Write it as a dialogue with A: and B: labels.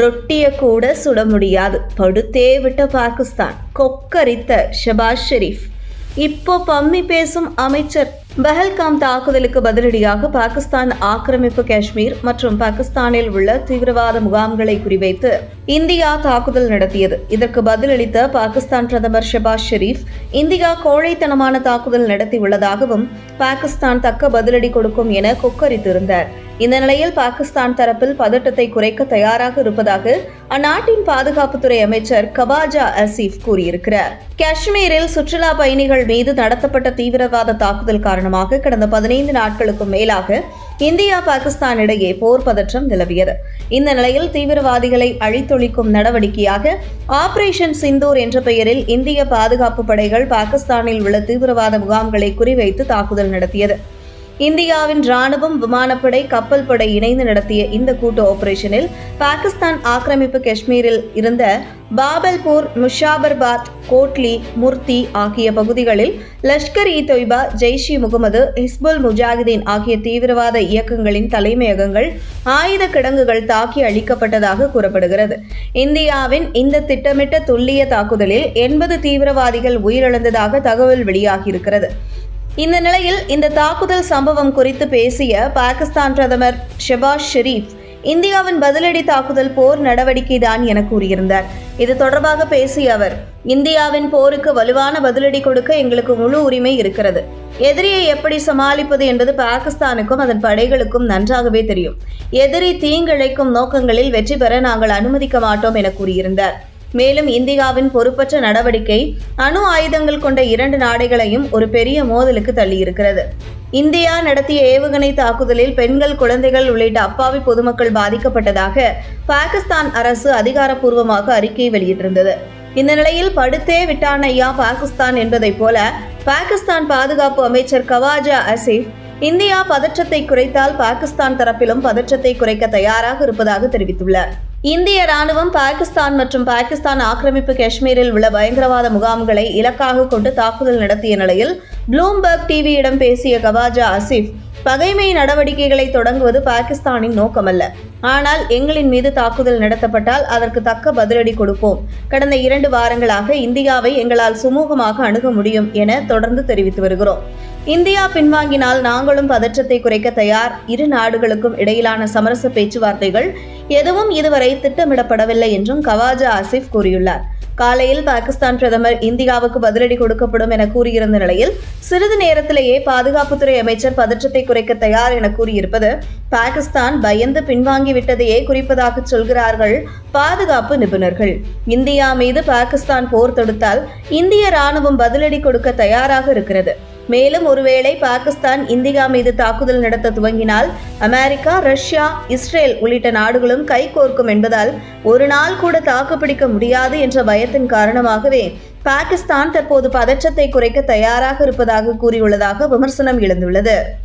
A: ரொட்டிய கூட சுட முடியாது. படுத்தே விட்ட பாகிஸ்தான். கொக்கரித்த ஷபாஸ் ஷெரீப் இப்போ பம்மி பேசும் அமைச்சர். பஹல்காம் தாக்குதலுக்கு பதிலடியாக பாகிஸ்தான் ஆக்கிரமிப்பு காஷ்மீர் மற்றும் பாகிஸ்தானில் உள்ள தீவிரவாத முகாம்களை குறிவைத்து இந்தியா தாக்குதல் நடத்தியது. இதற்கு பதிலளித்த பாகிஸ்தான் பிரதமர் ஷபாஸ் ஷெரீப் இந்தியா கோழைத்தனமான தாக்குதல் நடத்தியுள்ளதாகவும் பாகிஸ்தான் தக்க பதிலடி கொடுக்கும் என கொக்கரித்திருந்தார். இந்த நிலையில் பாகிஸ்தான் தரப்பில் பதட்டத்தை குறைக்க தயாராக இருப்பதாக அந்நாட்டின் பாதுகாப்புத்துறை அமைச்சர் கபாஜா அசீப் கூறியிருக்கிறார். காஷ்மீரில் சுற்றுலா பயணிகள் மீது நடத்தப்பட்ட தீவிரவாத தாக்குதல் காரணமாக கடந்த பதினைந்து நாட்களுக்கும் மேலாக இந்தியா பாகிஸ்தான் இடையே போர் பதற்றம் நிலவியது. இந்த நிலையில் தீவிரவாதிகளை அழித்தொழிக்கும் நடவடிக்கையாக ஆபரேஷன் சிந்தூர் என்ற பெயரில் இந்திய பாதுகாப்பு படைகள் பாகிஸ்தானில் உள்ள தீவிரவாத முகாம்களை குறிவைத்து தாக்குதல் நடத்தியது. இந்தியாவின் ராணுவம் விமானப்படை கப்பல் படை இணைந்து நடத்திய இந்த கூட்டு ஆபரேஷனில் பாகிஸ்தான் ஆக்கிரமிப்பு காஷ்மீரில் இருந்த பாபல்பூர் முஷாபர்பாத் கோட்லி முர்த்தி ஆகிய பகுதிகளில் லஷ்கர் இ தொய்பா ஜெய்ஷ் இ முகமது ஹிஸ்புல் முஜாஹிதீன் ஆகிய தீவிரவாத இயக்கங்களின் தலைமையகங்கள் ஆயுத கிடங்குகள் தாக்கி அழிக்கப்பட்டதாக கூறப்படுகிறது. இந்தியாவின் இந்த திட்டமிட்ட துல்லிய தாக்குதலில் எண்பது தீவிரவாதிகள் உயிரிழந்ததாக தகவல் வெளியாகியிருக்கிறது. இந்த நிலையில் இந்த தாக்குதல் சம்பவம் குறித்து பேசிய பாகிஸ்தான் பிரதமர் ஷெபாஸ் ஷெரீப் இந்தியாவின் பதிலடி தாக்குதல் போர் நடவடிக்கைதான் என கூறியிருந்தார். இது தொடர்பாக பேசிய அவர் இந்தியாவின் போருக்கு வலுவான பதிலடி கொடுக்க எங்களுக்கு முழு உரிமை இருக்கிறது. எதிரியை எப்படி சமாளிப்பது என்பது பாகிஸ்தானுக்கும் அதன் படைகளுக்கும் நன்றாகவே தெரியும். எதிரி தீங்கிழைக்கும் நோக்கங்களில் வெற்றி பெற நாங்கள் அனுமதிக்க மாட்டோம் என கூறியிருந்தார். மேலும் இந்தியாவின் பொறுப்பற்ற நடவடிக்கை அணு ஆயுதங்கள் கொண்ட இரண்டு நாடுகளையும் ஒரு பெரிய மோதலுக்கு தள்ளியிருக்கிறது. இந்தியா நடத்திய ஏவுகணை தாக்குதலில் பெண்கள் குழந்தைகள் உள்ளிட்ட அப்பாவி பொதுமக்கள் பாதிக்கப்பட்டதாக பாகிஸ்தான் அரசு அதிகாரப்பூர்வமாக அறிக்கை வெளியிட்டிருந்தது. இந்த நிலையில் படுத்தே விட்டான் ஐயா பாகிஸ்தான் என்பதைப் போல பாகிஸ்தான் பாதுகாப்பு அமைச்சர் கவாஜா அசீஃப் இந்தியா பதற்றத்தை குறைத்தால் பாகிஸ்தான் தரப்பிலும் பதற்றத்தை குறைக்க தயாராக இருப்பதாக தெரிவித்துள்ளார். இந்திய ராணுவம் பாகிஸ்தான் மற்றும் பாகிஸ்தான் ஆக்கிரமிப்பு காஷ்மீரில் உள்ள பயங்கரவாத முகாம்களை இலக்காக கொண்டு தாக்குதல் நடத்திய நிலையில் ப்ளூம்பர்க் டிவியிடம் பேசிய கவாஜா அசிஃப் பகைமை நடவடிக்கைகளை தொடங்குவது பாகிஸ்தானின் நோக்கமல்ல. ஆனால் எங்களின் மீது தாக்குதல் நடத்தப்பட்டால் அதற்கு தக்க பதிலடி கொடுப்போம். கடந்த இரண்டு வாரங்களாக இந்தியாவை எங்களால் சுமூகமாக அணுக முடியும் என தொடர்ந்து தெரிவித்து வருகிறோம். இந்தியா பின்வாங்கினால் நாங்களும் பதற்றத்தை குறைக்க தயார். இரு நாடுகளுக்கும் இடையிலான சமரச பேச்சுவார்த்தைகள் எதுவும் இதுவரை திட்டமிடப்படவில்லை என்றும் கவாஜா ஆசிப் கூறியுள்ளார். காலையில் பாகிஸ்தான் பிரதமர் இந்தியாவுக்கு பதிலடி கொடுக்கப்படும் என கூறியிருந்த நிலையில் சிறிது நேரத்திலேயே பாதுகாப்புத்துறை அமைச்சர் பதற்றத்தை குறைக்க தயார் என கூறியிருப்பது பாகிஸ்தான் பயந்து பின்வாங்கிவிட்டதையே குறிப்பதாக சொல்கிறார்கள் பாதுகாப்பு நிபுணர்கள். இந்தியா மீது பாகிஸ்தான் போர் தொடுத்தால் இந்திய ராணுவம் பதிலடி கொடுக்க தயாராக இருக்கிறது. மேலும் ஒருவேளை பாகிஸ்தான் இந்தியா மீது தாக்குதல் நடத்த துவங்கினால் அமெரிக்கா ரஷ்யா இஸ்ரேல் உள்ளிட்ட நாடுகளும் கைகோர்க்கும் என்பதால் ஒரு நாள் கூட தாக்குப்பிடிக்க முடியாது என்ற பயத்தின் காரணமாகவே பாகிஸ்தான் தற்போது பதற்றத்தை குறைக்க தயாராக இருப்பதாக கூறியுள்ளதாக விமர்சனம் எழுந்துள்ளது.